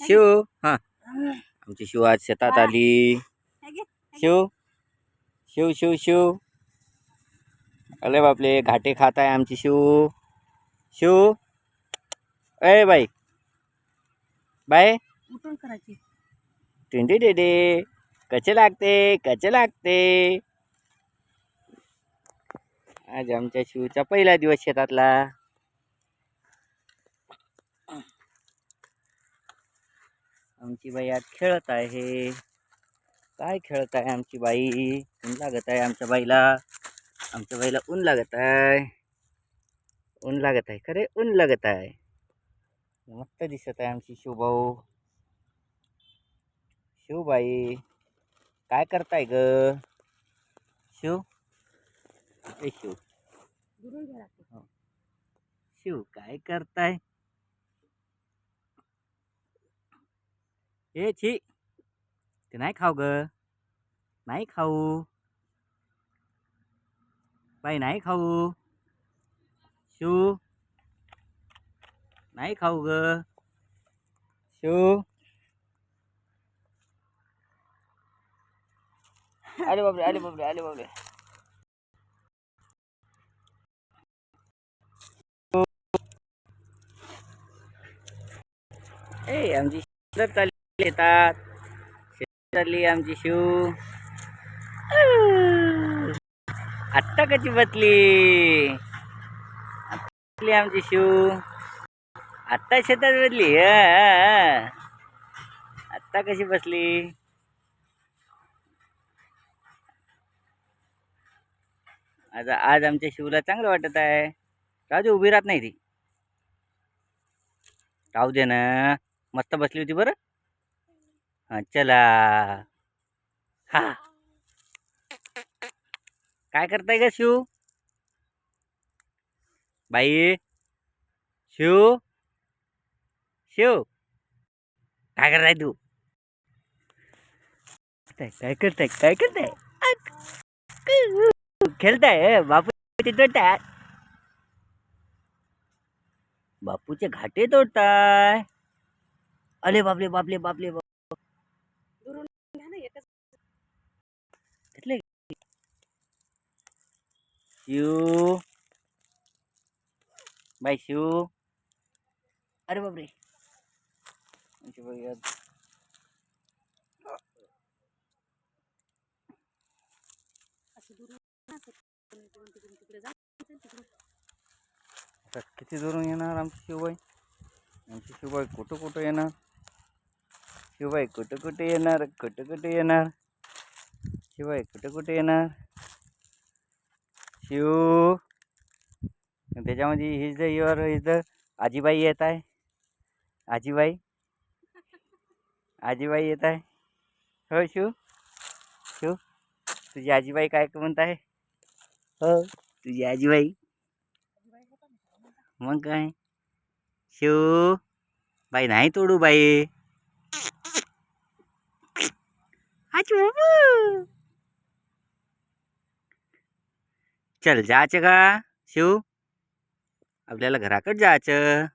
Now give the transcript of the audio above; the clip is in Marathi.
शिव हा. आमची शिव आज शेतात आली. शिव शिव शिव शिव. अरे बापले घाटे खात आहे आमची शिव. शिव. अय बाई. बाय. टिंडी डेडे कचे लागते कचे लागते? आज आमच्या शिवचा पहिला दिवस शेतातला. आमची बाई आज खेळत आहे. काय खेळत आहे आमची बाई? ऊन लागत आहे आमच्या बाईला. आमच्या बाईला ऊन लागत आहे. ऊन लागत आहे. खरे ऊन लागत आहे. मस्त दिसत आहे आमची शिवभाऊ शिवबाई काय करताय ग? शिव? शिव. लागते शिव काय करताय? ए छी ते नाही खाऊ ग नाही खाऊ बाई नाही खाऊ शिव नाही खाऊ ग शिव अरे बापरे अरे बापरे अरे बापरे ए आमची शिव चालली येतात. शिव चालली आमची शिव. आत्ता कशी बसली? बदली आमची शिव. आत्ता शेतात बसली आत्ता कशी बसली? आज आज आमच्या शिवला चांगलं वाटत आहे. राजू उभी राहत नाही ती. राहू दे ना. मस्त बसली होती बरं. चला. हा. काय करताय का शिव? बाई. शिव? शिव? काय करताय तू? काय करताय? काय करताय? खेळताय? बापू तोडताय? बापूचे घाटे तोडताय. अरे बापले बापले बापले बाप तिकडून तिकडे जा तिकडून आता किती दुरून येणार आमची शिवबाई आमची शिवबाई कुठं कुठं येणार शिवबाई कुठं कुठे येणार कुठं कुठे येणार शिवबाई कुठं कुठे येणार शिव. त्याच्यामध्ये his the your his the आजीबाई येत आहे. आजीबाई. आजीबाई येत आहे. हो शिव. शिव तुझी आजीबाई काय म्हणत आहे? हो तुझी आजीबाई. मग काय? शिव बाई नाही तोडू बाई. आजू चल जायचं का? शिव? आपल्याला घराकडे जायचं.